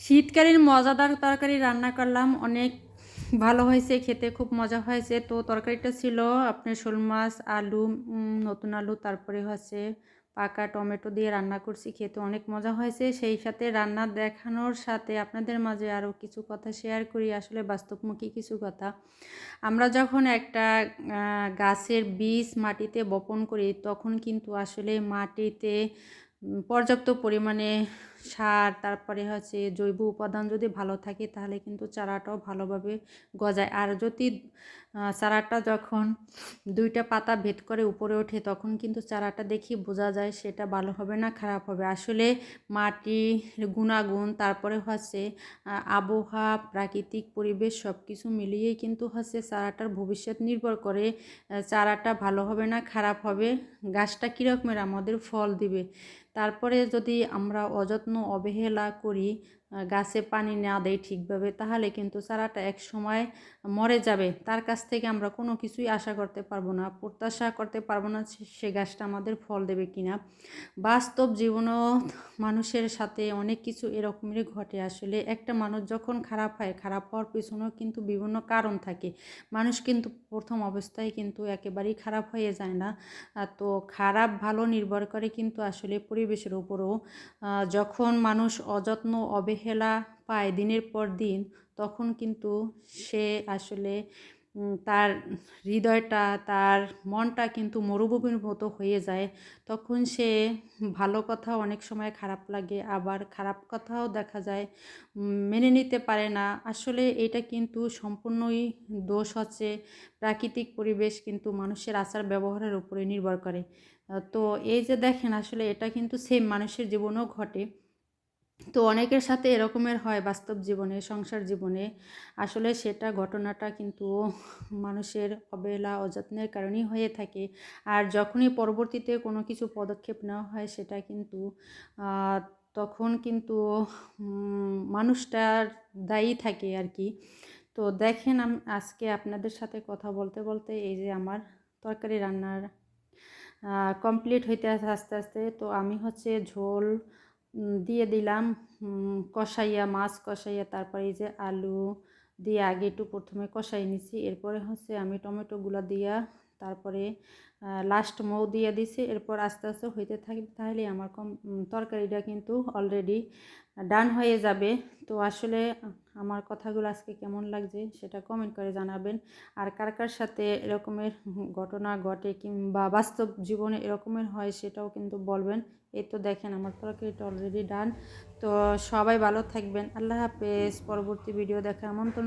শীতকালীন মজাদার তরকারি রান্না করলাম। অনেক ভালো হয়েছে, খেতে খুব মজা হয়েছে। তো তরকারিটা ছিল আপনার শোল মাছ, আলু নতুন আলু, তারপরে হচ্ছে পাকা টমেটো দিয়ে রান্না করছি, খেতে অনেক মজা হয়েছে। সেই সাথে রান্না দেখানোর সাথে আপনাদের মাঝে আরও কিছু কথা শেয়ার করি, আসলে বাস্তবমুখী কিছু কথা। আমরা যখন একটা গাছের বীজ মাটিতে বপন করি, তখন কিন্তু আসলে মাটিতে পর্যাপ্ত পরিমাণে সার, তারপরে হচ্ছে জৈব উপাদান যদি ভালো থাকে তাহলে কিন্তু চারাটাও ভালোভাবে গজায়। আর যদি চারাটা যখন দুইটা পাতা ভেদ করে উপরে ওঠে তখন কিন্তু চারাটা দেখি বোঝা যায় সেটা ভালো হবে না খারাপ হবে। আসলে মাটির গুণাগুণ, তারপরে হচ্ছে আবহাওয়া, প্রাকৃতিক পরিবেশ সব কিছু মিলিয়েই কিন্তু হচ্ছে চারাটার ভবিষ্যৎ নির্ভর করে চারাটা ভালো হবে না খারাপ হবে, গাছটা কীরকমের আমাদের ফল দিবে। তারপরে যদি আমরা অযত্ন অবহেলা করি গাছে পানি না দেয় ঠিকভাবে, তাহলে কিন্তু চারাটা এক সময় মরে যাবে। তার কাছ থেকে আমরা কোনো কিছুই আশা করতে পারব না, প্রত্যাশা করতে পারব না সে- গাছটা আমাদের ফল দেবে কিনা। বাস্তব জীবনও মানুষের সাথে অনেক কিছু এরকমেরই ঘটে। আসলে একটা মানুষ যখন খারাপ হয়, খারাপ হওয়ার পিছনেও কিন্তু বিভিন্ন কারণ থাকে। মানুষ কিন্তু প্রথম অবস্থায় কিন্তু একেবারেই খারাপ হয়ে যায় না। তো খারাপ ভালো নির্ভর করে কিন্তু আসলে পরিবেশের উপরও। যখন মানুষ অযত্ন অবহেলা পায় দিনের পর দিন, তখন কিন্তু সে আসলে তার হৃদয়টা, তার মনটা কিন্তু মরুভূমির মতো হয়ে যায়। তখন সে ভালো কথা অনেক সময় খারাপ লাগে, আবার খারাপ কথাও দেখা যায় মেনে নিতে পারে না। আসলে এটা কিন্তু সম্পূর্ণই দোষ হচ্ছে প্রাকৃতিক পরিবেশ কিন্তু মানুষের আচার ব্যবহারের উপরে নির্ভর করে। তো এই যে দেখেন, আসলে এটা কিন্তু সেম মানুষের জীবনেও ঘটে। তো অনেকের সাথে এরকমের হয় বাস্তব জীবনে, সংসার জীবনে। আসলে সেটা ঘটনাটা কিন্তু মানুষের অবহেলা, অযত্নের কারণেই হয়ে থাকে। আর যখনই পরবর্তীতে কোনো কিছু পদক্ষেপ নেওয়া হয় সেটা কিন্তু তখন কিন্তু মানুষটার দায়ী থাকে আর কি তো দেখেন আজকে আপনাদের সাথে কথা বলতে বলতে এই যে আমার তরকারি রান্নার কমপ্লিট হইতে আস্তে আস্তে, তো আমি হচ্ছে ঝোল দিয়ে দিলাম। কষাইয়া, মাছ কষাইয়া, তারপরে এই যে আলু দিয়ে আগে একটু প্রথমে কষাই নিছি। এরপরে হচ্ছে আমি টমেটোগুলো দিয়া তারপরে লাস্ট মৌ দিয়ে দিছি। এরপর আস্তে আস্তে হইতে থাকবে তাহলে আমার কম তরকারিটা কিন্তু অলরেডি ডান হয়ে যাবে। তো আসলে আমার কথাগুলো আজকে কেমন লাগছে সেটা কমেন্ট করে জানাবেন। আর কার কার সাথে এরকমের ঘটনা ঘটে কিংবা বাস্তব জীবনে এরকমের হয় সেটাও কিন্তু বলবেন। এই তো দেখেন আমার তরকারিটা অলরেডি ডান তো সবাই ভালো থাকবেন। আল্লাহ হাফেজ। পরবর্তী ভিডিও দেখা আমন্ত্রণ।